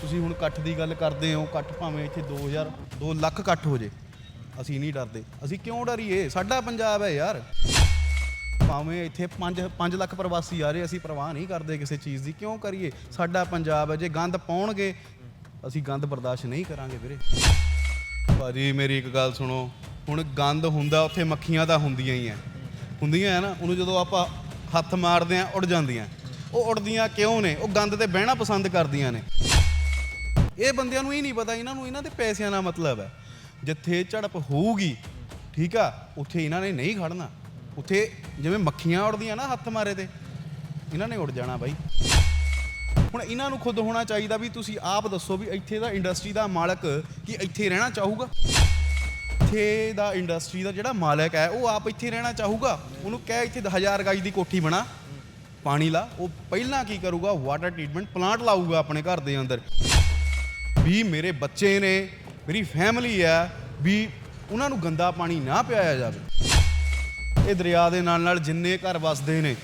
ਤੁਸੀਂ ਹੁਣ ਇਕੱਠ ਦੀ ਗੱਲ ਕਰਦੇ ਹੋ, ਇਕੱਠ ਭਾਵੇਂ ਇੱਥੇ 2000 2 ਲੱਖ ਇਕੱਠ ਹੋ ਜੇ। ਅਸੀਂ ਨਹੀਂ ਡਰਦੇ। ਅਸੀਂ ਕਿਉਂ ਡਰੀਏ? ਸਾਡਾ ਪੰਜਾਬ ਹੈ ਯਾਰ। ਭਾਵੇਂ ਇੱਥੇ 5 5 ਲੱਖ ਪ੍ਰਵਾਸੀ ਆ ਰਹੇ, ਅਸੀਂ ਪਰਵਾਹ ਨਹੀਂ ਕਰਦੇ ਕਿਸੇ ਚੀਜ਼ ਦੀ। ਕਿਉਂ ਕਰੀਏ? ਸਾਡਾ ਪੰਜਾਬ ਹੈ। ਜੇ ਗੰਦ ਪਾਉਣਗੇ, ਅਸੀਂ ਗੰਦ ਬਰਦਾਸ਼ਤ ਨਹੀਂ ਕਰਾਂਗੇ ਵੀਰੇ। ਭਾਜੀ, ਮੇਰੀ ਇੱਕ ਗੱਲ ਸੁਣੋ। ਹੁਣ ਗੰਦ ਹੁੰਦਾ, ਉੱਥੇ ਮੱਖੀਆਂ ਤਾਂ ਹੁੰਦੀਆਂ ਹੀ ਆ ਹੁੰਦੀਆਂ ਆ ਨਾ, ਉਹਨੂੰ ਜਦੋਂ ਆਪਾਂ ਹੱਥ ਮਾਰਦੇ ਆ, ਉੱਡ ਜਾਂਦੀਆਂ। ਉਹ ਉੱਡਦੀਆਂ ਕਿਉਂ ਨੇ? ਉਹ ਗੰਦ ਤੇ ਬਹਿਣਾ ਪਸੰਦ ਕਰਦੀਆਂ ਨੇ। ਇਹ ਬੰਦਿਆਂ ਨੂੰ ਇਹ ਨਹੀਂ ਪਤਾ, ਇਹਨਾਂ ਨੂੰ ਇਹਨਾਂ ਦੇ ਪੈਸਿਆਂ ਨਾਲ ਮਤਲਬ ਹੈ। ਜਿੱਥੇ ਝੜਪ ਹੋਊਗੀ, ਠੀਕ ਆ, ਉੱਥੇ ਇਹਨਾਂ ਨੇ ਨਹੀਂ ਖੜਨਾ। ਉੱਥੇ ਜਿਵੇਂ ਮੱਖੀਆਂ ਉੜਦੀਆਂ ਨਾ ਹੱਥ ਮਾਰੇ ਤੇ, ਇਹਨਾਂ ਨੇ ਉੜ ਜਾਣਾ ਬਾਈ। ਹੁਣ ਇਹਨਾਂ ਨੂੰ ਖੁਦ ਹੋਣਾ ਚਾਹੀਦਾ ਵੀ ਤੁਸੀਂ ਆਪ ਦੱਸੋ ਵੀ ਇੱਥੇ ਦਾ ਇੰਡਸਟਰੀ ਦਾ ਮਾਲਕ ਕੀ ਇੱਥੇ ਰਹਿਣਾ ਚਾਹੂਗਾ? ਇੱਥੇ ਦਾ ਇੰਡਸਟਰੀ ਦਾ ਜਿਹੜਾ ਮਾਲਕ ਹੈ, ਉਹ ਆਪ ਇੱਥੇ ਰਹਿਣਾ ਚਾਹੂਗਾ? ਉਹਨੂੰ ਕਹਿ ਇੱਥੇ 1000 ਗਾਈ ਦੀ ਕੋਠੀ ਬਣਾ, ਪਾਣੀ ਲਾ, ਉਹ ਪਹਿਲਾਂ ਕੀ ਕਰੂਗਾ? ਵਾਟਰ ਟ੍ਰੀਟਮੈਂਟ ਪਲਾਂਟ ਲਾਊਗਾ ਆਪਣੇ ਘਰ ਦੇ ਅੰਦਰ। ਵੀ ਮੇਰੇ ਬੱਚੇ ਨੇ, ਮੇਰੀ ਫੈਮਿਲੀ ਆ, ਵੀ ਉਹਨਾਂ ਨੂੰ ਗੰਦਾ ਪਾਣੀ ਨਾ ਪਿਆਇਆ ਜਾਵੇ। ਇਹ ਦਰਿਆ ਦੇ ਨਾਲ ਨਾਲ ਜਿੰਨੇ ਘਰ ਵਸਦੇ ਨੇ,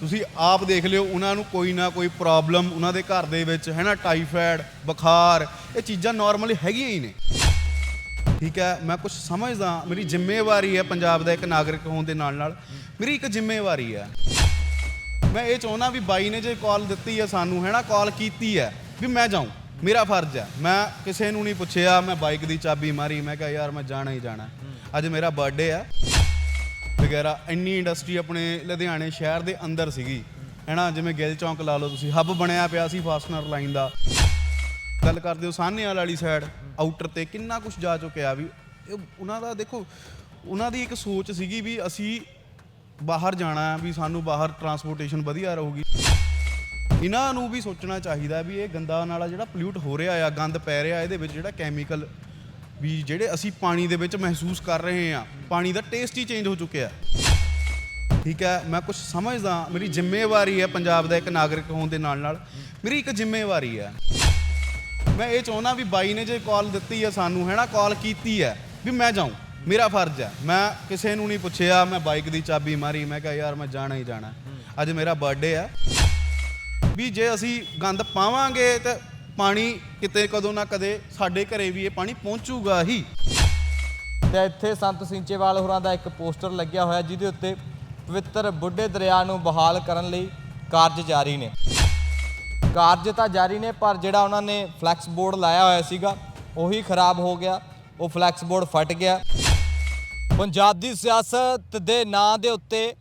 ਤੁਸੀਂ ਆਪ ਦੇਖ ਲਿਓ, ਉਹਨਾਂ ਨੂੰ ਕੋਈ ਨਾ ਕੋਈ ਪ੍ਰੋਬਲਮ ਉਹਨਾਂ ਦੇ ਘਰ ਦੇ ਵਿੱਚ, ਹੈ ਨਾ ਟਾਈਫਾਇਡ ਬੁਖਾਰ, ਇਹ ਚੀਜ਼ਾਂ ਨਾਰਮਲੀ ਹੈਗੀਆਂ ਹੀ ਨੇ। ਠੀਕ ਹੈ, ਮੈਂ ਕੁਝ ਸਮਝਦਾ, ਮੇਰੀ ਜ਼ਿੰਮੇਵਾਰੀ ਹੈ ਪੰਜਾਬ ਦਾ ਇੱਕ ਨਾਗਰਿਕ ਹੋਣ ਦੇ ਨਾਲ ਨਾਲ, ਮੇਰੀ ਇੱਕ ਜ਼ਿੰਮੇਵਾਰੀ ਹੈ। ਮੈਂ ਇਹ ਚਾਹੁੰਦਾ ਵੀ ਬਾਈ ਨੇ ਜੇ ਕਾਲ ਦਿੱਤੀ ਹੈ ਸਾਨੂੰ, ਹੈ ਨਾ ਕਾਲ ਕੀਤੀ ਹੈ, ਵੀ ਮੈਂ ਜਾਊਂ। ਮੇਰਾ ਫਰਜ਼ ਹੈ ਮੈਂ ਕਿਸੇ ਨੂੰ ਨਹੀਂ ਪੁੱਛਿਆ ਮੈਂ ਬਾਈਕ ਦੀ ਚਾਬੀ ਮਾਰੀ ਮੈਂ ਕਿਹਾ ਯਾਰ ਮੈਂ ਜਾਣਾ ਹੀ ਜਾਣਾ। ਅੱਜ ਮੇਰਾ ਬਰਥਡੇ ਹੈ ਵਗੈਰਾ ਇੰਨੀ ਇੰਡਸਟਰੀ ਆਪਣੇ ਲੁਧਿਆਣੇ ਸ਼ਹਿਰ ਦੇ ਅੰਦਰ ਸੀਗੀ। ਹੈਨਾ ਜਿਵੇਂ ਗਿੱਲ ਚੌਂਕ ਲਾ ਲਓ ਤੁਸੀਂ ਹੱਬ ਬਣਿਆ ਪਿਆ ਸੀ ਫਾਸਟਨਰ ਲਾਈਨ ਦਾ। ਗੱਲ ਕਰਦੇ ਹੋ ਸਾਹਨੇਵਾਲ ਵਾਲੀ ਸਾਈਡ ਆਊਟਰ ਤੇ ਕਿੰਨਾ ਕੁਝ ਜਾ ਚੁੱਕਿਆ ਵੀ। ਉਹਨਾਂ ਦਾ ਦੇਖੋ ਉਹਨਾਂ ਦੀ ਇੱਕ ਸੋਚ ਸੀਗੀ ਵੀ ਅਸੀਂ ਬਾਹਰ ਜਾਣਾ ਵੀ ਸਾਨੂੰ ਬਾਹਰ ਟਰਾਂਸਪੋਰਟੇਸ਼ਨ ਵਧੀਆ ਰਹੂਗੀ। ਇਹਨਾਂ ਨੂੰ ਵੀ ਸੋਚਣਾ ਚਾਹੀਦਾ ਵੀ ਇਹ ਗੰਦਾ ਨਾਲਾ ਜਿਹੜਾ ਪੋਲਿਊਟ ਹੋ ਰਿਹਾ ਆ, ਗੰਦ ਪੈ ਰਿਹਾ, ਇਹਦੇ ਵਿੱਚ ਜਿਹੜਾ ਕੈਮੀਕਲ ਵੀ ਜਿਹੜੇ ਅਸੀਂ ਪਾਣੀ ਦੇ ਵਿੱਚ ਮਹਿਸੂਸ ਕਰ ਰਹੇ ਆ ਪਾਣੀ ਦਾ ਟੇਸਟ ਹੀ ਚੇਂਜ ਹੋ ਚੁੱਕਿਆ। ਠੀਕ ਹੈ, ਮੈਂ ਕੁਝ ਸਮਝਦਾ, ਮੇਰੀ ਜ਼ਿੰਮੇਵਾਰੀ ਹੈ ਪੰਜਾਬ ਦਾ ਇੱਕ ਨਾਗਰਿਕ ਹੋਣ ਦੇ ਨਾਲ ਨਾਲ, ਮੇਰੀ ਇੱਕ ਜ਼ਿੰਮੇਵਾਰੀ ਹੈ। ਮੈਂ ਇਹ ਚਾਹੁੰਦਾ ਵੀ ਬਾਈ ਨੇ ਜੇ ਕਾਲ ਦਿੱਤੀ ਹੈ ਸਾਨੂੰ, ਹੈ ਨਾ ਕਾਲ ਕੀਤੀ ਹੈ, ਵੀ ਮੈਂ ਜਾਊਂ, ਮੇਰਾ ਫਰਜ਼ ਹੈ। ਮੈਂ ਕਿਸੇ ਨੂੰ ਨਹੀਂ ਪੁੱਛਿਆ, ਮੈਂ ਬਾਈਕ ਦੀ ਚਾਬੀ ਮਾਰੀ, ਮੈਂ ਕਿਹਾ, ਯਾਰ, ਮੈਂ ਜਾਣਾ ਹੀ ਜਾਣਾ। ਅੱਜ ਮੇਰਾ ਬਰਥਡੇ ਆ ਵੀ ਜੇ ਅਸੀਂ ਗੰਦ ਪਾਵਾਂਗੇ ਤਾਂ ਪਾਣੀ ਕਿਤੇ ਕਦੋਂ ਨਾ ਕਦੇ ਸਾਡੇ ਘਰੇ ਵੀ ਇਹ ਪਾਣੀ ਪਹੁੰਚੂਗਾ ਹੀ। ਤੇ ਇੱਥੇ ਸੰਤ ਸਿੰਚੇਵਾਲ ਹੋਰਾਂ ਦਾ ਇੱਕ ਪੋਸਟਰ ਲੱਗਿਆ ਹੋਇਆ ਜਿਹਦੇ ਉੱਤੇ ਪਵਿੱਤਰ ਬੁੱਢੇ ਦਰਿਆ ਨੂੰ ਬਹਾਲ ਕਰਨ ਲਈ ਕਾਰਜ ਜਾਰੀ ਨੇ। ਕਾਰਜ ਤਾਂ ਜਾਰੀ ਨੇ, ਪਰ ਜਿਹੜਾ ਉਹਨਾਂ ਨੇ ਫਲੈਕਸ ਬੋਰਡ ਲਾਇਆ ਹੋਇਆ ਸੀਗਾ, ਉਹੀ ਖਰਾਬ ਹੋ ਗਿਆ। ਉਹ ਫਲੈਕਸ ਬੋਰਡ ਫਟ ਗਿਆ। ਪੰਜਾਬ ਦੀ ਸਿਆਸਤ ਦੇ ਨਾਂ ਦੇ ਉੱਤੇ,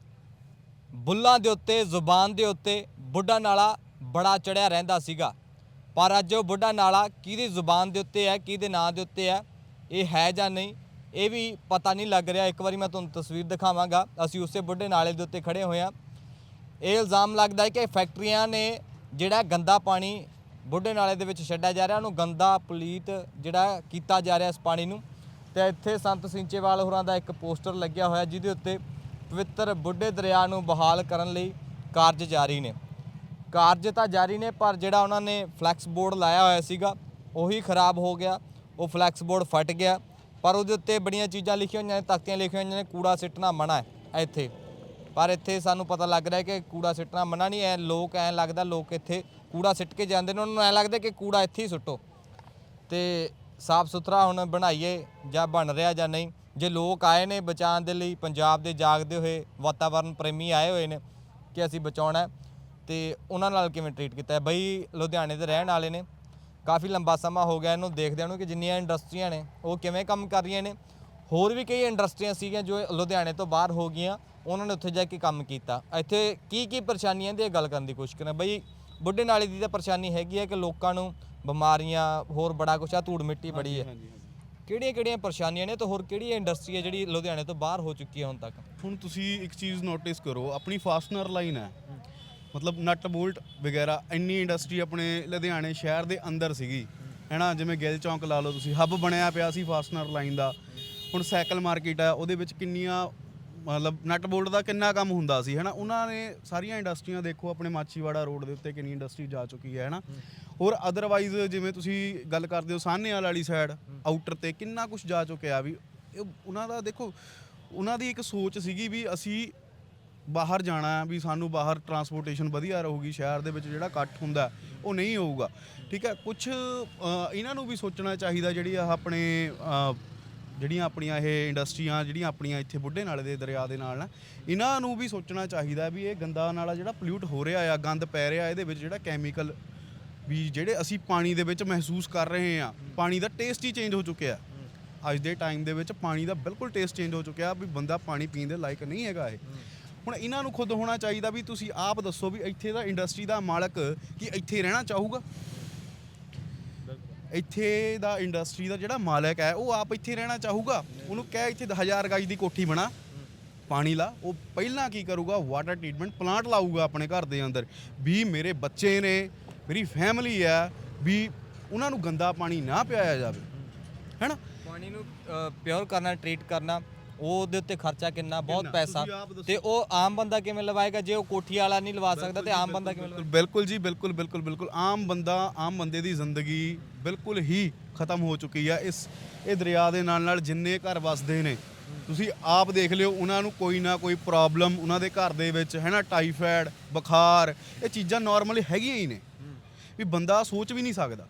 ਬੁੱਲਾਂ ਦੇ ਉੱਤੇ, ਜ਼ੁਬਾਨ ਦੇ ਉੱਤੇ ਬੁੱਢਾ ਨਾਲਾ ਬੜਾ ਚੜਿਆ ਰਹਿੰਦਾ ਸੀਗਾ। ਪਰ ਅੱਜ ਉਹ ਬੁੱਢਾ ਨਾਲਾ ਕਿਹਦੀ ਜ਼ੁਬਾਨ ਦੇ ਉੱਤੇ ਹੈ, ਕਿਹਦੇ ਨਾਂ ਦੇ ਉੱਤੇ ਹੈ, ਇਹ ਹੈ ਜਾਂ ਨਹੀਂ, ਇਹ ਵੀ ਪਤਾ ਨਹੀਂ ਲੱਗ ਰਿਹਾ। ਇੱਕ ਵਾਰੀ ਮੈਂ ਤੁਹਾਨੂੰ ਤਸਵੀਰ ਦਿਖਾਵਾਂਗਾ। ਅਸੀਂ ਉਸੇ ਬੁੱਢੇ ਨਾਲੇ ਦੇ ਉੱਤੇ ਖੜੇ ਹੋਏ ਹਾਂ। ਇਹ ਇਲਜ਼ਾਮ ਲੱਗਦਾ ਹੈ ਕਿ ਫੈਕਟਰੀਆਂ ਨੇ ਜਿਹੜਾ ਗੰਦਾ ਪਾਣੀ ਬੁੱਢੇ ਨਾਲੇ ਦੇ ਵਿੱਚ ਛੱਡਿਆ ਜਾ ਰਿਹਾ, ਉਹਨੂੰ ਗੰਦਾ ਪਲੀਤ ਜਿਹੜਾ ਕੀਤਾ ਜਾ ਰਿਹਾ ਇਸ ਪਾਣੀ ਨੂੰ। ਤੇ ਇੱਥੇ ਸੰਤ ਸਿੰਚੇਵਾਲ ਹੋਰਾਂ ਦਾ ਇੱਕ ਪੋਸਟਰ ਲੱਗਿਆ ਹੋਇਆ, ਜਿਹਦੇ ਉੱਤੇ ਪਵਿੱਤਰ ਬੁੱਢੇ ਦਰਿਆ ਨੂੰ ਬਹਾਲ ਕਰਨ ਲਈ ਕਾਰਜ ਜਾਰੀ ਨੇ। ਕਾਰਜ ਤਾਂ ਜਾਰੀ ਨੇ, ਪਰ ਜਿਹੜਾ ਉਹਨਾਂ ਨੇ ਫਲੈਕਸ ਬੋਰਡ ਲਾਇਆ ਹੋਇਆ ਸੀਗਾ, ਉਹੀ ਖਰਾਬ ਹੋ ਗਿਆ। ਉਹ ਫਲੈਕਸ ਬੋਰਡ ਫਟ ਗਿਆ। ਪਰ ਉਹਦੇ ਉੱਤੇ ਬੜੀਆਂ ਚੀਜ਼ਾਂ ਲਿਖੀਆਂ ਹੋਈਆਂ ਨੇ, ਤਖਤੀਆਂ ਲਿਖੀਆਂ ਹੋਈਆਂ ਨੇ, ਕੂੜਾ ਸਿੱਟਣਾ ਮਨਾ ਹੈ ਇੱਥੇ। ਪਰ ਇੱਥੇ ਸਾਨੂੰ ਪਤਾ ਲੱਗ ਰਿਹਾ ਕਿ ਕੂੜਾ ਸਿੱਟਣਾ ਮਨਾ ਨਹੀਂ ਹੈ ਲੋਕ, ਐਂ ਲੱਗਦਾ ਲੋਕ ਇੱਥੇ ਕੂੜਾ ਸਿੱਟ ਕੇ ਜਾਂਦੇ ਨੇ, ਉਹਨਾਂ ਨੂੰ ਐਂ ਲੱਗਦਾ ਕਿ ਕੂੜਾ ਇੱਥੇ ਹੀ ਸੁੱਟੋ। ਤੇ ਸਾਫ਼ ਸੁਥਰਾ ਹੁਣ ਬਣਾਈਏ, ਜਾਂ ਬਣ ਰਿਹਾ ਜਾਂ ਨਹੀਂ। ਜੇ ਲੋਕ ਆਏ ਨੇ ਬਚਾਉਣ ਦੇ ਲਈ, ਪੰਜਾਬ ਦੇ ਜਾਗਦੇ ਹੋਏ ਵਾਤਾਵਰਣ ਪ੍ਰੇਮੀ ਆਏ ਹੋਏ ਨੇ, ਕਿ ਅਸੀਂ ਬਚਾਉਣਾ ਤੇ ਉਹਨਾਂ ਨਾਲ ਕਿਵੇਂ ਟ੍ਰੀਟ ਕੀਤਾ ਹੈ? ਬਈ ਲੁਧਿਆਣੇ ਦੇ ਰਹਿਣ ਵਾਲੇ ਨੇ। ਕਾਫੀ ਲੰਬਾ ਸਮਾਂ ਹੋ ਗਿਆ ਇਹਨੂੰ ਦੇਖਦਿਆਂ ਨੂੰ ਕਿ ਜਿੰਨੀਆਂ ਇੰਡਸਟਰੀਆਂ ਨੇ ਉਹ ਕਿਵੇਂ ਕੰਮ ਕਰ ਰਹੀਆਂ ਨੇ। ਹੋਰ ਵੀ ਕਈ ਇੰਡਸਟਰੀਆਂ ਸੀਗੀਆਂ ਜੋ ਲੁਧਿਆਣੇ ਤੋਂ ਬਾਹਰ ਹੋ ਗਈਆਂ ਉਹਨਾਂ ਨੇ ਉੱਥੇ ਜਾ ਕੇ ਕੰਮ ਕੀਤਾ। ਇੱਥੇ ਕੀ ਕੀ ਪਰੇਸ਼ਾਨੀਆਂ ਦੀ ਗੱਲ ਕਰਨ ਦੀ ਕੋਸ਼ਿਸ਼ ਕਰਾਂ। ਬਈ ਬੁੱਢੇ ਨਾਲੇ ਦੀ ਤਾਂ ਪਰੇਸ਼ਾਨੀ ਹੈਗੀ ਹੈ ਕਿ ਲੋਕਾਂ ਨੂੰ ਬਿਮਾਰੀਆਂ ਹੋਰ ਬੜਾ ਕੁਛ ਆ ਧੂੜ ਮਿੱਟੀ ਬੜੀ ਹੈ। ਕਿਹੜੀਆਂ ਕਿਹੜੀਆਂ ਪਰੇਸ਼ਾਨੀਆਂ ਨੇ ਤੇ ਹੋਰ ਕਿਹੜੀ ਇੰਡਸਟਰੀ ਹੈ ਜਿਹੜੀ ਲੁਧਿਆਣੇ ਤੋਂ ਬਾਹਰ ਹੋ ਚੁੱਕੀ ਹੈ ਹੁਣ ਤੱਕ? ਹੁਣ ਤੁਸੀਂ ਇੱਕ ਚੀਜ਼ ਨੋਟਿਸ ਕਰੋ ਆਪਣੀ ਫਾਸਟਨਰ ਲਾਈਨ ਹੈ। ਮਤਲਬ ਨਟ ਬੋਲਟ ਵਗੈਰਾ ਇੰਨੀ ਇੰਡਸਟਰੀ ਆਪਣੇ ਲੁਧਿਆਣੇ ਸ਼ਹਿਰ ਦੇ ਅੰਦਰ ਸੀਗੀ। ਹੈਨਾ, ਜਿਵੇਂ ਗਿੱਲ ਚੌਂਕ ਲਾ ਲਓ ਤੁਸੀਂ, ਹੱਬ ਬਣਿਆ ਪਿਆ ਸੀ ਫਾਸਟਨਰ ਲਾਈਨ ਦਾ। ਹੁਣ ਸਾਈਕਲ ਮਾਰਕੀਟ ਹੈ ਉਹਦੇ ਵਿੱਚ ਕਿੰਨੀਆਂ ਮਤਲਬ ਨਟ ਬੋਲਟ ਦਾ ਕਿੰਨਾ ਕੰਮ ਹੁੰਦਾ ਸੀ, ਹੈਨਾ? ਉਹਨਾਂ ਨੇ ਸਾਰੀਆਂ ਇੰਡਸਟਰੀਆਂ ਦੇਖੋ, ਆਪਣੇ ਮਾਚੀਵਾੜਾ ਰੋਡ ਦੇ ਉੱਤੇ ਕਿੰਨੀ ਇੰਡਸਟਰੀ ਜਾ ਚੁੱਕੀ ਹੈ, ਹੈਨਾ? ਹੋਰ ਅਦਰਵਾਈਜ਼ ਜਿਵੇਂ ਤੁਸੀਂ ਗੱਲ ਕਰਦੇ ਹੋ ਸਾਹਨੇਵਾਲ ਵਾਲੀ ਸਾਈਡ ਆਊਟਰ ਤੇ ਕਿੰਨਾ ਕੁਝ ਜਾ ਚੁੱਕਿਆ ਵੀ, ਇਹ ਉਹਨਾਂ ਦਾ ਦੇਖੋ, ਉਹਨਾਂ ਦੀ ਇੱਕ ਸੋਚ ਸੀਗੀ ਵੀ ਅਸੀਂ ਬਾਹਰ ਜਾਣਾ ਹੈ, ਵੀ ਸਾਨੂੰ ਬਾਹਰ ਟਰਾਂਸਪੋਰਟੇਸ਼ਨ ਵਧੀਆ ਰਹੂਗੀ, ਸ਼ਹਿਰ ਦੇ ਵਿੱਚ ਜਿਹੜਾ ਇਕੱਠ ਹੁੰਦਾ ਉਹ ਨਹੀਂ ਹੋਊਗਾ। ਠੀਕ ਹੈ? ਕੁਝ ਇਹਨਾਂ ਨੂੰ ਵੀ ਸੋਚਣਾ ਚਾਹੀਦਾ, ਜਿਹੜੀ ਆ ਆਪਣੇ ਜਿਹੜੀਆਂ ਆਪਣੀਆਂ ਇਹ ਇੰਡਸਟਰੀਆਂ ਜਿਹੜੀਆਂ ਆਪਣੀਆਂ ਇੱਥੇ ਬੁੱਢੇ ਨਾਲੇ ਦੇ ਦਰਿਆ ਦੇ ਨਾਲ ਨਾ, ਇਹਨਾਂ ਨੂੰ ਵੀ ਸੋਚਣਾ ਚਾਹੀਦਾ ਵੀ ਇਹ ਗੰਦਾ ਨਾਲਾ ਜਿਹੜਾ ਪੋਲਿਊਟ ਹੋ ਰਿਹਾ ਆ, ਗੰਦ ਪੈ ਰਿਹਾ, ਇਹਦੇ ਵਿੱਚ ਜਿਹੜਾ ਕੈਮੀਕਲ ਵੀ ਜਿਹੜੇ ਅਸੀਂ ਪਾਣੀ ਦੇ ਵਿੱਚ ਮਹਿਸੂਸ ਕਰ ਰਹੇ ਆ ਪਾਣੀ ਦਾ ਟੇਸਟ ਹੀ ਚੇਂਜ ਹੋ ਚੁੱਕਿਆ। ਅੱਜ ਦੇ ਟਾਈਮ ਦੇ ਵਿੱਚ ਪਾਣੀ ਦਾ ਬਿਲਕੁਲ ਟੇਸਟ ਚੇਂਜ ਹੋ ਚੁੱਕਿਆ, ਵੀ ਬੰਦਾ ਪਾਣੀ ਪੀਣ ਦੇ ਲਾਇਕ ਨਹੀਂ ਹੈਗਾ ਇਹ। ਹੁਣ ਇਹਨਾਂ ਨੂੰ ਖੁਦ ਹੋਣਾ ਚਾਹੀਦਾ ਵੀ ਤੁਸੀਂ ਆਪ ਦੱਸੋ ਵੀ ਇੱਥੇ ਦਾ ਇੰਡਸਟਰੀ ਦਾ ਮਾਲਕ ਕੀ ਇੱਥੇ ਰਹਿਣਾ ਚਾਹੂਗਾ? ਇੱਥੇ ਦਾ ਇੰਡਸਟਰੀ ਦਾ ਜਿਹੜਾ ਮਾਲਕ ਹੈ, ਉਹ ਆਪ ਇੱਥੇ ਰਹਿਣਾ ਚਾਹੂਗਾ? ਉਹਨੂੰ ਕਹਿ ਇੱਥੇ 1000 ਗਜ ਦੀ ਕੋਠੀ ਬਣਾ, ਪਾਣੀ ਲਾ, ਉਹ ਪਹਿਲਾਂ ਕੀ ਕਰੂਗਾ? ਵਾਟਰ ਟ੍ਰੀਟਮੈਂਟ ਪਲਾਂਟ ਲਾਊਗਾ ਆਪਣੇ ਘਰ ਦੇ ਅੰਦਰ। ਵੀ ਮੇਰੇ ਬੱਚੇ ਨੇ, ਮੇਰੀ ਫੈਮਿਲੀ ਹੈ, ਵੀ ਉਹਨਾਂ ਨੂੰ ਗੰਦਾ ਪਾਣੀ ਨਾ ਪਿਆਇਆ ਜਾਵੇ। ਹੈਨਾ? ਪਾਣੀ ਨੂੰ ਪਿਓਰ ਕਰਨਾ ਟ੍ਰੀਟ ਕਰਨਾ ਉਹ ਉਹਦੇ ਉੱਤੇ ਖਰਚਾ ਕਿੰਨਾ ਬਹੁਤ? ਪੈਸਾ। ਤੇ ਉਹ ਆਮ ਬੰਦਾ ਕਿਵੇਂ ਲਵਾਏਗਾ? ਜੇ ਉਹ ਕੋਠੀ ਵਾਲਾ ਨਹੀਂ ਲਵਾ ਸਕਦਾ ਤੇ ਆਮ ਬੰਦਾ ਕਿਵੇਂ ਬਿਲਕੁਲ। ਬਿਲਕੁਲ ਜੀ ਬਿਲਕੁਲ ਬਿਲਕੁਲ ਬਿਲਕੁਲ। ਆਮ ਬੰਦਾ ਆਮ ਬੰਦੇ ਦੀ ਜ਼ਿੰਦਗੀ ਬਿਲਕੁਲ ਹੀ ਖਤਮ ਹੋ ਚੁੱਕੀ ਆ। ਇਸ ਇਹ ਦਰਿਆ ਦੇ ਨਾਲ ਨਾਲ ਜਿੰਨੇ ਘਰ ਵਸਦੇ ਨੇ ਤੁਸੀਂ ਆਪ ਦੇਖ ਲਿਓ ਉਹਨਾਂ ਨੂੰ ਕੋਈ ਨਾ ਕੋਈ ਪ੍ਰੋਬਲਮ ਉਹਨਾਂ ਦੇ ਘਰ ਦੇ ਵਿੱਚ ਹੈ ਨਾ? ਟਾਈਫਾਇਡ ਬੁਖਾਰ ਇਹ ਚੀਜ਼ਾਂ ਨਾਰਮਲੀ ਹੈਗੀਆਂ ਹੀ ਨੇ। ਵੀ ਬੰਦਾ ਸੋਚ ਵੀ ਨਹੀਂ ਸਕਦਾ।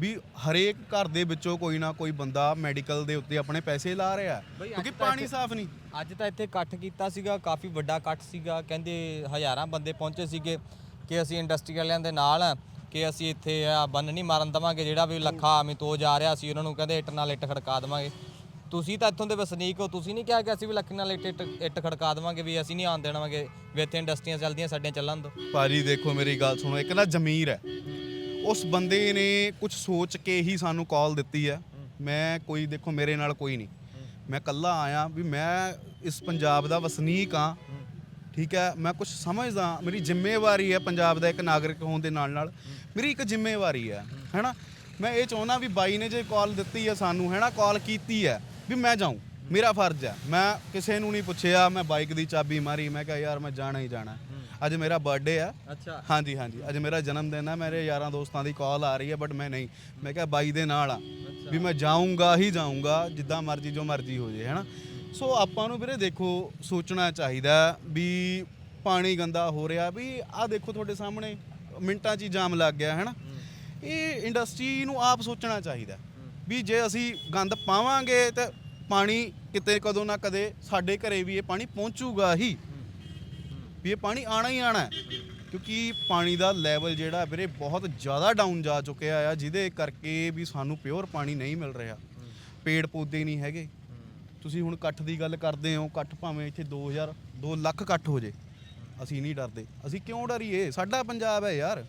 ਵੀ ਹਰੇਕ ਘਰ ਦੇ ਵਿੱਚੋਂ ਕੋਈ ਨਾ ਕੋਈ ਬੰਦਾ ਮੈਡੀਕਲ ਦੇ ਉੱਤੇ ਆਪਣੇ ਪੈਸੇ ਲਾ ਰਿਹਾ ਬਈ ਅੱਜ ਕਿਉਂਕਿ ਤਾਂ ਪਾਣੀ ਇੱਥੇ- ਸਾਫ਼ ਨਹੀਂ। ਅੱਜ ਤਾਂ ਇੱਥੇ ਇਕੱਠ ਕੀਤਾ ਸੀਗਾ ਕਾਫੀ ਵੱਡਾ ਇਕੱਠ ਸੀਗਾ ਕਹਿੰਦੇ ਹਜ਼ਾਰਾਂ ਬੰਦੇ ਪਹੁੰਚੇ ਸੀਗੇ ਕਿ ਅਸੀਂ ਇੰਡਸਟਰੀ ਵਾਲਿਆਂ ਦੇ ਨਾਲ ਆ ਕਿ ਅਸੀਂ ਇੱਥੇ ਆ ਬੰਨ ਨਹੀਂ ਮਾਰਨ ਦਵਾਂਗੇ ਜਿਹੜਾ ਵੀ ਲੱਖਾ ਅਮਿਤੋ ਜਾ ਰਿਹਾ ਸੀ ਉਹਨਾਂ ਨੂੰ ਕਹਿੰਦੇ ਇੱਟ ਨਾਲ ਇੱਟ ਖੜਕਾ ਦੇਵਾਂਗੇ। ਤੁਸੀਂ ਤਾਂ ਇੱਥੋਂ ਦੇ ਵਸਨੀਕ ਹੋ ਤੁਸੀਂ ਨਹੀਂ ਕਿਹਾ ਕਿ ਅਸੀਂ ਵੀ ਲੱਖ ਨਾਲ ਇੱਟ ਇੱਟ ਇੱਟ ਖੜਕਾ ਦੇਵਾਂਗੇ ਵੀ ਅਸੀਂ ਨਹੀਂ ਆਉਣ ਦੇਣਾਵਾਂਗੇ ਵੀ ਇੱਥੇ ਇੰਡਸਟਰੀਆਂ ਚੱਲਦੀਆਂ ਸਾਡੀਆਂ ਚੱਲਣ ਦੋ ਭਾਜੀ ਦੇਖੋ ਮੇਰੀ ਗੱਲ ਸੁਣੋ ਇੱਕ ਨਾ ਜ਼ਮੀਰ ਹੈ। ਉਸ ਬੰਦੇ ਨੇ ਕੁਝ ਸੋਚ ਕੇ ਹੀ ਸਾਨੂੰ ਕਾਲ ਦਿੱਤੀ ਹੈ। ਮੈਂ ਕੋਈ ਦੇਖੋ ਮੇਰੇ ਨਾਲ ਕੋਈ ਨਹੀਂ। ਮੈਂ ਕੱਲਾ ਆਇਆ ਵੀ ਮੈਂ ਇਸ ਪੰਜਾਬ ਦਾ ਵਸਨੀਕ ਆ ਠੀਕ ਹੈ ਮੈਂ ਕੁਝ ਸਮਝਦਾ ਮੇਰੀ ਜ਼ਿੰਮੇਵਾਰੀ ਹੈ ਪੰਜਾਬ ਦਾ ਇੱਕ ਨਾਗਰਿਕ ਹੋਣ ਦੇ ਨਾਲ ਨਾਲ। ਮੇਰੀ ਇੱਕ ਜ਼ਿੰਮੇਵਾਰੀ ਹੈ ਹੈਨਾ? ਮੈਂ ਇਹ ਚਾਹੁੰਦਾ ਵੀ ਬਾਈ ਨੇ ਜੇ ਕਾਲ ਦਿੱਤੀ ਹੈ ਸਾਨੂੰ ਹੈਨਾ? ਕਾਲ ਕੀਤੀ ਹੈ ਵੀ ਮੈਂ ਜਾਊਂ ਮੇਰਾ ਫਰਜ਼ ਹੈ। ਮੈਂ ਕਿਸੇ ਨੂੰ ਨਹੀਂ ਪੁੱਛਿਆ ਮੈਂ ਬਾਈਕ ਦੀ ਚਾਬੀ ਮਾਰੀ ਮੈਂ ਕਿਹਾ ਯਾਰ ਮੈਂ ਜਾਣਾ ਹੀ ਜਾਣਾ ਅੱਜ ਮੇਰਾ ਬਰਥਡੇ ਆ। ਅੱਛਾ। ਹਾਂਜੀ ਹਾਂਜੀ। ਅੱਜ ਮੇਰਾ ਜਨਮ ਦਿਨ ਹੈ ਮੇਰੇ ਯਾਰਾਂ ਦੋਸਤਾਂ ਦੀ ਕਾਲ ਆ ਰਹੀ ਹੈ ਬਟ ਮੈਂ ਨਹੀਂ। ਮੈਂ ਕਿਹਾ ਬਾਈ ਦੇ ਨਾਲ ਆ। ਵੀ ਮੈਂ ਜਾਊਂਗਾ ਹੀ ਜਾਊਂਗਾ ਜਿੱਦਾਂ ਮਰਜ਼ੀ ਜੋ ਮਰਜ਼ੀ ਹੋ ਜੇ ਹੈਨਾ। ਸੋ ਆਪਾਂ ਨੂੰ ਵੀਰੇ ਦੇਖੋ ਸੋਚਣਾ ਚਾਹੀਦਾ ਵੀ ਪਾਣੀ ਗੰਦਾ ਹੋ ਰਿਹਾ ਵੀ ਆਹ ਦੇਖੋ ਤੁਹਾਡੇ ਸਾਹਮਣੇ ਮਿੰਟਾਂ 'ਚ ਹੀ ਜਾਮ ਲੱਗ ਗਿਆ ਹੈਨਾ। ਇਹ ਇੰਡਸਟਰੀ ਨੂੰ ਆਪ ਸੋਚਣਾ ਚਾਹੀਦਾ। ਵੀ ਜੇ ਅਸੀਂ ਗੰਦ ਪਾਵਾਂਗੇ ਤੇ ਪਾਣੀ ਕਿਤੇ ਕਦੋਂ ਨਾ ਕਦੇ ਸਾਡੇ ਘਰੇ ਵੀ ਇਹ ਪਾਣੀ ਪਹੁੰਚੂਗਾ ਹੀ। ਵੀ ਇਹ ਪਾਣੀ ਆਣਾ ਹੀ ਆਣਾ ਹੈ। ਕਿਉਂਕਿ ਪਾਣੀ ਦਾ ਲੈਵਲ ਜਿਹੜਾ ਵੀਰੇ ਬਹੁਤ ਜ਼ਿਆਦਾ ਡਾਊਨ ਜਾ ਚੁੱਕਿਆ ਆ, ਜਿਹਦੇ ਕਰਕੇ ਵੀ ਸਾਨੂੰ ਪਿਓਰ ਪਾਣੀ ਨਹੀਂ ਮਿਲ ਰਿਹਾ। ਪੇੜ ਪੌਦੇ ਨਹੀਂ ਹੈਗੇ। ਤੁਸੀਂ ਹੁਣ ਇਕੱਠ ਦੀ ਗੱਲ ਕਰਦੇ ਹੋ, ਇਕੱਠ ਭਾਵੇਂ ਇੱਥੇ 2000 2 ਲੱਖ ਇਕੱਠ ਹੋ ਜੇ। ਅਸੀਂ ਨਹੀਂ ਡਰਦੇ। ਅਸੀਂ ਕਿਉਂ ਡਰੀਏ? ਸਾਡਾ ਪੰਜਾਬ ਹੈ ਯਾਰ।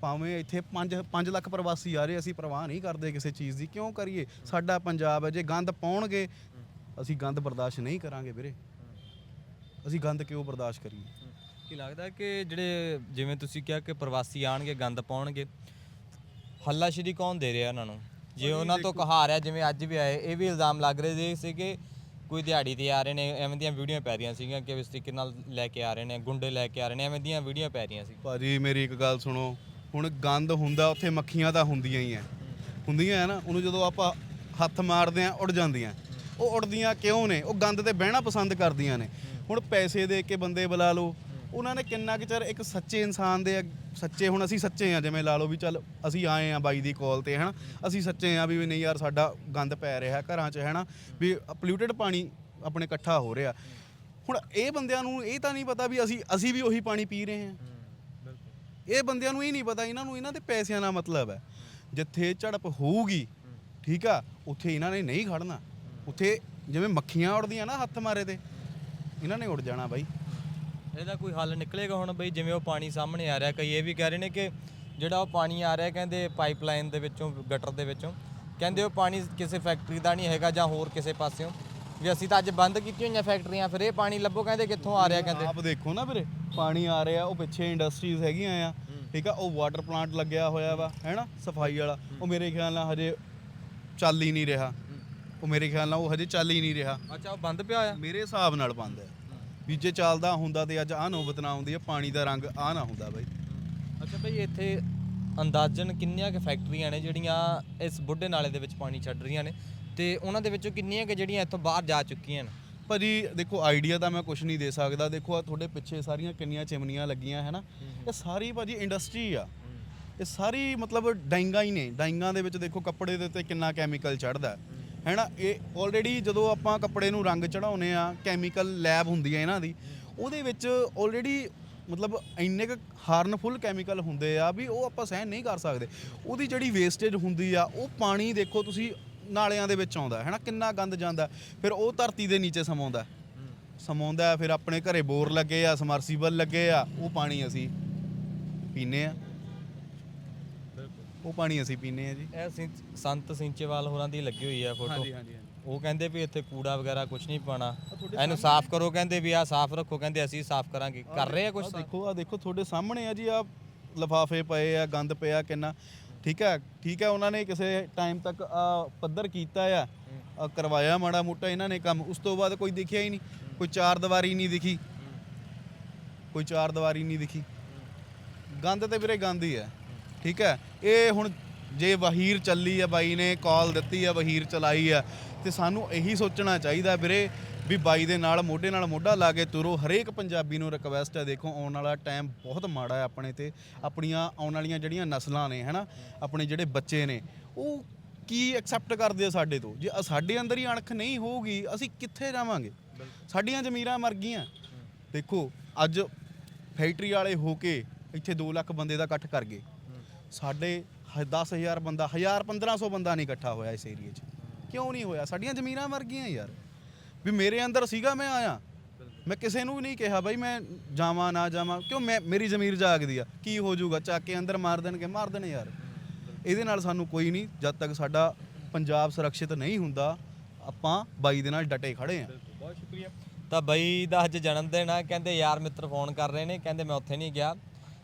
ਭਾਵੇਂ ਇੱਥੇ 5 5 ਲੱਖ ਪ੍ਰਵਾਸੀ ਆ ਰਹੇ, ਅਸੀਂ ਪਰਵਾਹ ਨਹੀਂ ਕਰਦੇ ਕਿਸੇ ਚੀਜ਼ ਦੀ। ਕਿਉਂ ਕਰੀਏ? ਸਾਡਾ ਪੰਜਾਬ ਹੈ। ਜੇ ਗੰਦ ਪਾਉਣਗੇ, ਅਸੀਂ ਗੰਦ ਬਰਦਾਸ਼ਤ ਨਹੀਂ ਕਰਾਂਗੇ ਵੀਰੇ। ਅਸੀਂ ਗੰਦ ਕਿਉਂ ਬਰਦਾਸ਼ਤ ਕਰੀਏ? ਕੀ ਲੱਗਦਾ ਕਿ ਜਿਹੜੇ ਜਿਵੇਂ ਤੁਸੀਂ ਕਿਹਾ ਕਿ ਪ੍ਰਵਾਸੀ ਆਣਗੇ ਗੰਦ ਪਾਉਣਗੇ ਹੱਲਾਸ਼ੇਰੀ ਕੌਣ ਦੇ ਰਿਹਾ ਉਹਨਾਂ ਨੂੰ? ਜੇ ਉਹਨਾਂ ਤੋਂ ਕਹਾ ਰਿਹਾ ਜਿਵੇਂ ਅੱਜ ਵੀ ਆਏ ਇਹ ਵੀ ਇਲਜ਼ਾਮ ਲੱਗ ਰਹੇ ਸੀ ਕਿ ਕੋਈ ਦਿਹਾੜੀ ਤੇ ਆ ਰਹੇ ਨੇ ਐਵੇਂ ਦੀਆਂ ਵੀਡੀਓ ਪੈ ਰਹੀਆਂ ਸੀਗੀਆਂ ਕਿ ਇਸ ਤਰੀਕੇ ਨਾਲ ਲੈ ਕੇ ਆ ਰਹੇ ਨੇ ਗੁੰਡੇ ਲੈ ਕੇ ਆ ਰਹੇ ਨੇ ਐਵੇਂ ਦੀਆਂ ਵੀਡੀਓ ਪੈ ਰਹੀਆਂ ਸੀ। ਭਾਜੀ ਮੇਰੀ ਇੱਕ ਗੱਲ ਸੁਣੋ। ਹੁਣ ਗੰਦ ਹੁੰਦਾ ਉੱਥੇ ਮੱਖੀਆਂ ਤਾਂ ਹੁੰਦੀਆਂ ਹੀ ਐ। ਹੁੰਦੀਆਂ ਹੈ ਨਾ ਉਹਨੂੰ ਜਦੋਂ ਆਪਾਂ ਹੱਥ ਮਾਰਦੇ ਆ ਉੱਡ ਜਾਂਦੀਆਂ। ਉਹ ਉੱਡਦੀਆਂ ਕਿਉਂ ਨੇ? ਉਹ ਗੰਦ ਤੇ ਬਹਿਣਾ ਪਸੰਦ ਕਰਦੀਆਂ ਨੇ। ਹੁਣ ਪੈਸੇ ਦੇ ਕੇ ਬੰਦੇ ਬੁਲਾ ਲਓ। ਉਹਨਾਂ ਨੇ ਕਿੰਨਾ ਕੁ ਚਿਰ ਇੱਕ ਸੱਚੇ ਇਨਸਾਨ ਦੇ ਅੱਗ- ਸੱਚੇ ਹੁਣ ਅਸੀਂ ਸੱਚੇ ਆ, ਜਿਵੇਂ ਲਾ ਲਓ ਵੀ ਚੱਲ ਅਸੀਂ ਆਏ ਆ ਬਾਈ ਦੀ ਕਾਲ ਤੇ, ਹਨਾ? ਅਸੀਂ ਸੱਚੇ ਆ ਵੀ ਨਹੀਂ ਯਾਰ ਸਾਡਾ ਗੰਦ ਪੈ ਰਿਹਾ ਘਰਾਂ 'ਚ, ਹੈਨਾ? ਵੀ ਪੋਲਿਊਟਡ ਪਾਣੀ ਆਪਣੇ ਇਕੱਠਾ ਹੋ ਰਿਹਾ। ਹੁਣ ਇਹ ਬੰਦਿਆਂ ਨੂੰ ਇਹ ਤਾਂ ਨਹੀਂ ਪਤਾ ਵੀ ਅਸੀਂ ਅਸੀਂ ਵੀ ਉਹੀ ਪਾਣੀ ਪੀ ਰਹੇ ਹਾਂ। ਇਹ ਬੰਦਿਆਂ ਨੂੰ ਇਹ ਨਹੀਂ ਪਤਾ, ਇਹਨਾਂ ਨੂੰ ਇਹਨਾਂ ਦੇ ਪੈਸਿਆਂ ਦਾ ਮਤਲਬ ਹੈ। ਜਿੱਥੇ ਝੜਪ ਹੋਊਗੀ, ਠੀਕ ਆ, ਉੱਥੇ ਇਹਨਾਂ ਨੇ ਨਹੀਂ ਖੜਨਾ। ਉੱਥੇ ਜਿਵੇਂ ਮੱਖੀਆਂ ਉੜਦੀਆਂ ਨਾ ਹੱਥ ਮਾਰੇ ਤੇ ਇਹਨਾਂ ਨੇ ਉੜ ਜਾਣਾ ਬਾਈ। ਇਹਦਾ ਕੋਈ ਹੱਲ ਨਿਕਲੇਗਾ ਹੁਣ ਬਈ ਜਿਵੇਂ ਉਹ ਪਾਣੀ ਸਾਹਮਣੇ ਆ ਰਿਹਾ ਕਈ ਇਹ ਵੀ ਕਹਿ ਰਹੇ ਨੇ ਕਿ ਜਿਹੜਾ ਉਹ ਪਾਣੀ ਆ ਰਿਹਾ ਕਹਿੰਦੇ ਪਾਈਪਲਾਈਨ ਦੇ ਵਿੱਚੋਂ ਗਟਰ ਦੇ ਵਿੱਚੋਂ। ਕਹਿੰਦੇ ਉਹ ਪਾਣੀ ਕਿਸੇ ਫੈਕਟਰੀ ਦਾ ਨਹੀਂ ਹੈਗਾ ਜਾਂ ਹੋਰ ਕਿਸੇ ਪਾਸਿਓਂ। ਵੀ ਅਸੀਂ ਤਾਂ ਅੱਜ ਬੰਦ ਕੀਤੀਆਂ ਹੋਈਆਂ ਫੈਕਟਰੀਆਂ ਫਿਰ ਇਹ ਪਾਣੀ ਲੱਭੋ ਕਹਿੰਦੇ ਕਿੱਥੋਂ ਆ ਰਿਹਾ ਕਹਿੰਦੇ। ਆਪ ਦੇਖੋ ਨਾ ਵੀਰੇ ਪਾਣੀ ਆ ਰਿਹਾ ਉਹ ਪਿੱਛੇ ਇੰਡਸਟਰੀਜ਼ ਹੈਗੀਆਂ ਆ। ਠੀਕ ਆ ਉਹ ਵਾਟਰ ਪਲਾਂਟ ਲੱਗਿਆ ਹੋਇਆ ਵਾ ਹੈਨਾ ਸਫ਼ਾਈ ਵਾਲਾ। ਉਹ ਮੇਰੇ ਖਿਆਲ ਨਾਲ ਹਜੇ ਚੱਲ ਹੀ ਨਹੀਂ ਰਿਹਾ। ਉਹ ਮੇਰੇ ਖਿਆਲ ਨਾਲ ਉਹ ਹਜੇ ਚੱਲ ਹੀ ਨਹੀਂ ਰਿਹਾ। ਅੱਛਾ ਉਹ ਬੰਦ ਪਿਆ ਆ? ਮੇਰੇ ਹਿਸਾਬ ਨਾਲ ਬੰਦ ਹੈ ਵੀ ਜੇ ਚੱਲਦਾ ਹੁੰਦਾ ਤੇ ਅੱਜ ਆ ਨੌਬਤ ਨਾ ਆਉਂਦੀ ਹੈ ਪਾਣੀ ਦਾ ਰੰਗ ਆ ਨਾ ਹੁੰਦਾ ਬਾਈ। ਅੱਛਾ ਬਈ ਇੱਥੇ ਅੰਦਾਜ਼ਨ ਕਿੰਨੀਆਂ ਕਿ ਫੈਕਟਰੀਆਂ ਨੇ ਜਿਹੜੀਆਂ ਇਸ ਬੁੱਢੇ ਨਾਲੇ ਦੇ ਵਿੱਚ ਪਾਣੀ ਛੱਡ ਰਹੀਆਂ ਨੇ? ਤੇ ਉਹਨਾਂ ਦੇ ਵਿੱਚੋਂ ਕਿੰਨੀਆਂ ਕਿ ਜਿਹੜੀਆਂ ਇੱਥੋਂ ਬਾਹਰ ਜਾ ਚੁੱਕੀਆਂ ਨੇ? ਭਾਜੀ ਦੇਖੋ ਆਈਡੀਆ ਤਾਂ ਮੈਂ ਕੁਝ ਨਹੀਂ ਦੇ ਸਕਦਾ। ਦੇਖੋ ਆ ਤੁਹਾਡੇ ਪਿੱਛੇ ਸਾਰੀਆਂ ਕਿੰਨੀਆਂ ਚਿਮਨੀਆਂ ਲੱਗੀਆਂ ਹੈ। ਨਾ ਇਹ ਸਾਰੀ ਭਾਜੀ ਇੰਡਸਟਰੀ ਆ। ਇਹ ਸਾਰੀ ਮਤਲਬ ਡਾਈਂਗਾਂ ਹੀ ਨੇ। ਡਾਈਂਗਾਂ ਦੇ ਵਿੱਚ ਦੇਖੋ ਕੱਪੜੇ ਦੇ ਉੱਤੇ ਕਿੰਨਾ ਕੈਮੀਕਲ ਚੜਦਾ ਹੈ ਨਾ ਇਹ ਆਲਰੇਡੀ ਜਦੋਂ ਆਪਾਂ ਕੱਪੜੇ ਨੂੰ ਰੰਗ ਚੜਾਉਨੇ ਆ ਕੈਮੀਕਲ ਲੈਬ ਹੁੰਦੀ ਹੈ ਇਹਨਾਂ ਦੀ, ਉਹਦੇ ਵਿੱਚ ਆਲਰੇਡੀ ਮਤਲਬ ਇੰਨੇ ਕੁ ਹਾਰਨਫੁਲ ਕੈਮੀਕਲ ਹੁੰਦੇ ਆ ਵੀ ਉਹ ਆਪਾਂ ਸਹਿਣ ਨਹੀਂ ਕਰ ਸਕਦੇ। ਉਹਦੀ ਜਿਹੜੀ ਵੇਸਟੇਜ ਹੁੰਦੀ ਆ, ਉਹ ਪਾਣੀ ਦੇਖੋ ਤੁਸੀਂ ਨਾਲਿਆਂ ਦੇ ਵਿੱਚ ਆਉਂਦਾ ਹੈ ਨਾ ਕਿੰਨਾ ਗੰਦ ਜਾਂਦਾ, ਫਿਰ ਉਹ ਧਰਤੀ ਦੇ ਨੀਚੇ ਸਮਾਉਂਦਾ। ਸਮਾਉਂਦਾ, ਫਿਰ ਆਪਣੇ ਘਰੇ ਬੋਰ ਲੱਗੇ ਆ ਸਮਰਸੀਬਲ ਲੱਗੇ ਆ, ਉਹ ਪਾਣੀ ਅਸੀਂ ਪੀਨੇ ਆ। ਉਹ ਪਾਣੀ ਅਸੀਂ ਪੀਨੇ ਆ ਜੀ। ਇਹ ਸਿੰ- ਸੰਤ ਸਿੰਚੇਵਾਲ ਹੋਰਾਂ ਦੀ ਲੱਗੀ ਹੋਈ ਹੈ ਫੋਟੋ। ਹਾਂਜੀ ਉਹ ਕਹਿੰਦੇ ਵੀ ਇੱਥੇ ਕੂੜਾ ਵਗੈਰਾ ਕੁਝ ਨਹੀਂ ਪਾਣਾ ਇਹਨੂੰ ਸਾਫ਼ ਕਰੋ ਕਹਿੰਦੇ ਵੀ ਆ ਸਾਫ਼ ਰੱਖੋ ਕਹਿੰਦੇ ਅਸੀਂ ਸਾਫ਼ ਕਰਾਂਗੇ। ਕਰ ਰਹੇ ਆ ਕੁਝ ਆਹ ਦੇਖੋ ਆ ਦੇਖੋ ਤੁਹਾਡੇ ਸਾਹਮਣੇ ਆ ਜੀ ਆ ਲਫਾਫੇ ਪਏ ਆ ਗੰਦ ਪਿਆ ਕਿੰਨਾ। ਠੀਕ ਹੈ ਠੀਕ ਹੈ ਉਹਨਾਂ ਨੇ ਕਿਸੇ ਟਾਈਮ ਤੱਕ ਆ ਪੱਧਰ ਕੀਤਾ ਆ। ਆਹ ਕਰਵਾਇਆ ਮਾੜਾ ਮੋਟਾ ਇਹਨਾਂ ਨੇ ਕੰਮ। ਉਸ ਤੋਂ ਬਾਅਦ ਕੋਈ ਦਿਖਿਆ ਹੀ ਨਹੀਂ। ਕੋਈ ਚਾਰ ਦੀਵਾਰੀ ਨਹੀਂ ਦਿਖੀ। ਕੋਈ ਚਾਰ ਦੀਵਾਰੀ ਨਹੀਂ ਦਿਖੀ। ਗੰਦ ਤੇ ਵੀਰੇ ਗੰਦ ਹੀ ਹੈ ਠੀਕ ਹੈ? ਇਹ ਹੁਣ ਜੇ ਵਹੀਰ ਚੱਲੀ ਆ ਬਾਈ ਨੇ, ਕਾਲ ਦਿੱਤੀ ਆ, ਵਹੀਰ ਚਲਾਈ ਆ, ਤੇ ਸਾਨੂੰ ਇਹੀ ਸੋਚਣਾ ਚਾਹੀਦਾ ਵੀਰੇ ਵੀ ਬਾਈ ਦੇ ਨਾਲ, ਮੋਢੇ ਨਾਲ ਮੋਢਾ ਲਾ ਕੇ ਤੁਰੋ। ਹਰੇਕ ਪੰਜਾਬੀ ਨੂੰ ਰਿਕਵੈਸਟ ਹੈ ਦੇਖੋ, ਆਉਣ ਵਾਲਾ ਟਾਈਮ ਬਹੁਤ ਮਾੜਾ ਹੈ ਆਪਣੇ ਤੇ। ਆਪਣੀਆਂ ਆਉਣ ਵਾਲੀਆਂ ਜਿਹੜੀਆਂ ਨਸਲਾਂ ਨੇ, ਹਨਾ, ਆਪਣੇ ਜਿਹੜੇ ਬੱਚੇ ਨੇ, ਉਹ ਕੀ ਐਕਸੈਪਟ ਕਰਦੇ ਆ ਸਾਡੇ ਤੋਂ? ਜੇ ਸਾਡੇ ਅੰਦਰ ਹੀ ਅਣਖ ਨਹੀਂ ਹੋਊਗੀ, ਅਸੀਂ ਕਿੱਥੇ ਜਾਵਾਂਗੇ? ਸਾਡੀਆਂ ਜ਼ਮੀਰਾਂ ਮਰ ਗਈਆਂ। ਦੇਖੋ, ਅੱਜ ਫੈਕਟਰੀ ਵਾਲੇ ਹੋ ਕੇ ਇੱਥੇ 2 ਲੱਖ ਬੰਦੇ ਦਾ ਇਕੱਠ ਕਰ ਗਏ। ਸਾਡੇ 10000 ਬੰਦਾ 1000 1500 ਬੰਦਾ ਨਹੀਂ ਇਕੱਠਾ ਹੋਇਆ ਇਸ ਏਰੀਏ 'ਚ। ਕਿਉਂ ਨਹੀਂ ਹੋਇਆ? ਸਾਡੀਆਂ ਜ਼ਮੀਰਾਂ ਵਰਗੀਆਂ ਯਾਰ। ਵੀ ਮੇਰੇ ਅੰਦਰ ਸੀਗਾ, ਮੈਂ ਆਇਆ। ਮੈਂ ਕਿਸੇ ਨੂੰ ਵੀ ਨਹੀਂ ਕਿਹਾ, ਬਾਈ ਮੈਂ ਜਾਵਾਂ, ਨਾ ਜਾਵਾਂ। ਕਿਉਂ? ਮੈਂ, ਮੇਰੀ ਜ਼ਮੀਰ ਜਾਗਦੀ ਆ। ਕੀ ਹੋ ਜਾਊਗਾ? ਚੱਕ ਕੇ ਅੰਦਰ ਮਾਰ ਦੇਣਗੇ, ਮਾਰ ਦੇਣ ਯਾਰ। ਇਹਦੇ ਨਾਲ ਸਾਨੂੰ ਕੋਈ ਨਹੀਂ, ਜਦ ਤੱਕ ਸਾਡਾ ਪੰਜਾਬ ਸੁਰੱਖਿਅਤ ਨਹੀਂ ਹੁੰਦਾ, ਆਪਾਂ ਬਾਈ ਦੇ ਨਾਲ ਡਟੇ ਖੜੇ ਆ। ਬਹੁਤ ਸ਼ੁਕਰੀਆ। ਤਾਂ ਬਾਈ ਦਾ ਅੱਜ ਜਨਮ ਦਿਨ ਆ। ਕਹਿੰਦੇ ਯਾਰ ਮਿੱਤਰ ਫੋਨ ਕਰ ਰਹੇ ਨੇ। ਕਹਿੰਦੇ ਮੈਂ ਉੱਥੇ ਨਹੀਂ ਗਿਆ।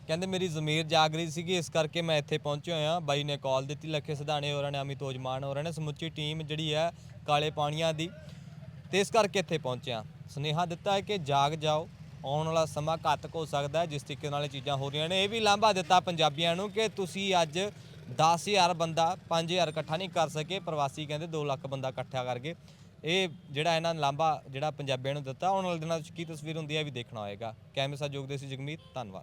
ਕਹਿੰਦੇ ਮੇਰੀ ਜ਼ਮੀਰ ਜਾਗ ਰਹੀ ਸੀਗੀ, ਇਸ ਕਰਕੇ ਮੈਂ ਇੱਥੇ ਪਹੁੰਚਿਆ ਹੋਇਆ ਬਾਈ ਨੇ ਕਾਲ ਦਿੱਤੀ, ਲੱਖੇ ਸਿਧਾਣੇ ਹੋਰਾਂ ਨੇ, ਅਮਿਤ ਓਜਮਾਨ ਹੋਰਾਂ ਨੇ, ਸਮੁੱਚੀ ਟੀਮ ਜਿਹੜੀ ਹੈ ਕਾਲੇ ਪਾਣੀਆਂ ਦੀ। ਤੇ ਇਸ ਕਰਕੇ ਇੱਥੇ ਪਹੁੰਚਿਆ ਸੁਨੇਹਾ ਦਿੱਤਾ ਹੈ ਕਿ ਜਾਗ ਜਾਓ, ਆਉਣ ਵਾਲਾ ਸਮਾਂ ਘਾਤਕ ਹੋ ਸਕਦਾ ਹੈ, ਜਿਸ ਤਰੀਕੇ ਨਾਲ ਇਹ ਚੀਜ਼ਾਂ ਹੋ ਰਹੀਆਂ ਨੇ। ਇਹ ਵੀ ਲਾਂਭਾ ਦਿੱਤਾ ਪੰਜਾਬੀਆਂ ਨੂੰ ਕਿ ਤੁਸੀਂ ਅੱਜ 10000 ਬੰਦਾ 5000 ਇਕੱਠਾ ਨਹੀਂ ਕਰ ਸਕੇ। ਪ੍ਰਵਾਸੀ ਕਹਿੰਦੇ 2 ਲੱਖ ਬੰਦਾ ਇਕੱਠਾ ਕਰਕੇ ਇਹ ਜਿਹੜਾ ਇਹਨਾਂ ਨੇ ਲਾਂਭਾ ਜਿਹੜਾ ਪੰਜਾਬੀਆਂ ਨੂੰ ਦਿੱਤਾ, ਆਉਣ ਵਾਲੇ ਦਿਨਾਂ ਵਿੱਚ ਕੀ ਤਸਵੀਰ ਹੁੰਦੀ ਹੈ ਇਹ ਵੀ ਦੇਖਣਾ ਹੋਏਗਾ। ਕੈਮਰੇ ਸਹਿਯੋਗ ਦੇ ਸੀ ਜਗਮੀਤ, ਧੰਨਵਾਦ।